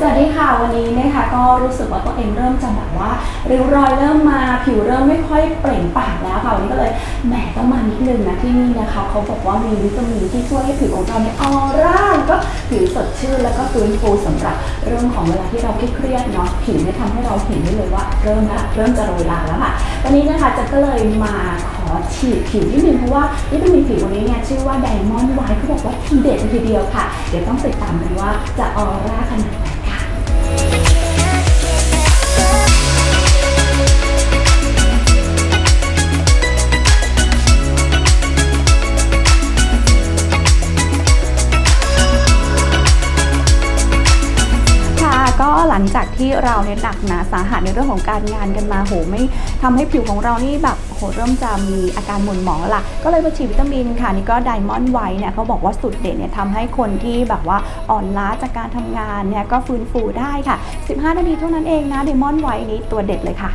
สวัสดีค่ะวันนี้นะคะก็รู้สึกว่าตัวเองเริ่มจะแบบว่าริ้วรอยเริ่มมาผิวเริ่มไม่ค่อยเปล่งปลั่งแล้วค่ะวันนี้ก็เลยแหมต้องมานิดนึงนะที่นี่นะคะเขาบอกว่ามีวิตามินที่ช่วยให้ผิวของเราเนี่ยออร่าก็ผิวสดชื่นแล้วก็ฟื้นฟูสำหรับเรื่องของเวลาที่เราเครียดเนาะผิวเนี่ยทำให้เราเห็นได้เลยว่าเริ่มละเริ่มจะโรยลาแล้วค่ะวันนี้นะคะจะก็เลยมาขอฉีดผิวนิดนึงเพราะว่าวิตามินผิววันนี้เนี่ยชื่อว่าไดมอนด์ไวท์เขาบอกว่าทีเด็ดทีเดียวค่ะ เดี๋ยวต้องติดตามกันว่าจะออร่าขนาดังจากที่เราเนี่ยหนักหนาสาหัสในเรื่องของการงานกันมาโหไม่ทำให้ผิวของเรานี่แบบโหเริ่มจะมีอาการหมุนหมองละก็เลยมาฉีดวิตามินค่ะนี่ก็ไดมอนด์ไวท์เนี่ยเขาบอกว่าสุดเด่นเนี่ยทำให้คนที่แบบว่าอ่อนล้าจากการทำงานเนี่ยก็ฟื้นฟูได้ค่ะ 15 นาทีเท่านั้นเองนะไดมอนด์ไวท์นี้ตัวเด็ดเลยค่ะ